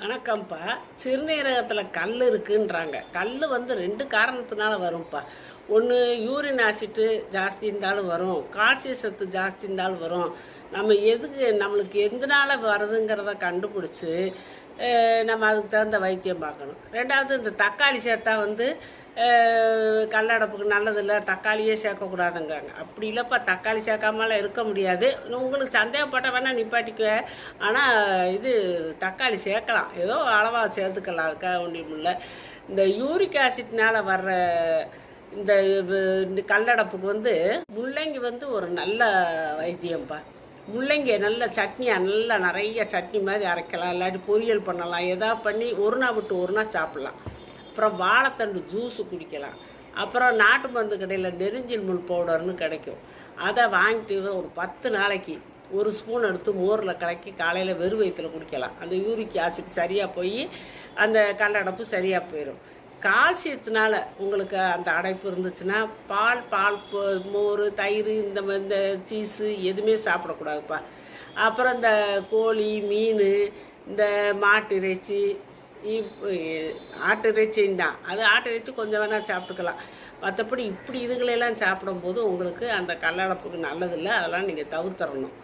வணக்கம்ப்பா. சிறுநீரகத்தில் கல் இருக்குன்றாங்க. கல் வந்து ரெண்டு காரணத்தினால வரும்ப்பா. ஒன்று யூரின் ஆசிட்டு ஜாஸ்தி இருந்தாலும் வரும். கால்சியம் சத்து ஜாஸ்தி இருந்தாலும் வரும். நம்ம எதுக்கு நம்மளுக்கு எந்தனால வருதுங்கிறத கண்டுபிடிச்சி நம்ம அதுக்கு தகுந்த வைத்தியம் பார்க்கணும். ரெண்டாவது இந்த தக்காளி சேர்த்தா வந்து கல்லடப்புக்கு நல்லதில்லை தக்காளியே சேர்க்கக்கூடாதுங்க. அப்படி இல்லைப்பா தக்காளி சேர்க்காமலாம் இருக்க முடியாது. உங்களுக்கு சந்தேகப்பட்ட வேணால் நிப்பாட்டிக்க ஆனால் இது தக்காளி சேர்க்கலாம். ஏதோ அளவாக சேர்த்துக்கலாம் அதுக்காக ஒன்றும் இல்லை இந்த யூரிக் ஆசிட்னால் வர்ற இந்த இந்த கல்லடப்புக்கு வந்து முள்ளங்கி வந்து ஒரு நல்ல வைத்தியம்ப்பா முள்ளங்கியை நல்ல சட்னியாக நல்லா நிறைய சட்னி மாதிரி அரைக்கலாம். இல்லாட்டி பொரியல் பண்ணலாம். எதா பண்ணி ஒரு நாள் விட்டு ஒரு நாள் சாப்பிட்லாம். அப்புறம் வாழைத்தண்டு ஜூஸு குடிக்கலாம். அப்புறம் நாட்டு மருந்து கடையில் நெருஞ்சில் முள் பவுடர்னு கிடைக்கும். அதை வாங்கிட்டு ஒரு பத்து நாளைக்கு ஒரு ஸ்பூன் எடுத்து மோரில் கலக்கி காலையில் வெறும் வயிற்றுல குடிக்கலாம். அந்த யூரிக் ஆசிட் சரியாக போய் அந்த கல்லடைப்பு சரியாக போயிடும் கால்சியத்தினால உங்களுக்கு அந்த அடைப்பு இருந்துச்சுன்னா பால் பால் மோர் தயிர் இந்த இந்த சீஸு எதுவுமே சாப்பிடக்கூடாதுப்பா. அப்புறம் இந்த கோழி மீன் இந்த மாட்டு இறைச்சி ஆட்டு இறைச்சியும் தான். அது ஆட்டு இறைச்சி கொஞ்சம் வேணால் சாப்பிட்டுக்கலாம். மற்றபடி இப்படி இதுகளெல்லாம் சாப்பிடும்போது உங்களுக்கு அந்த கல்லடப்புக்கு நல்லதில்லை. அதெல்லாம் நீங்கள் தவிர்த்தரணும்.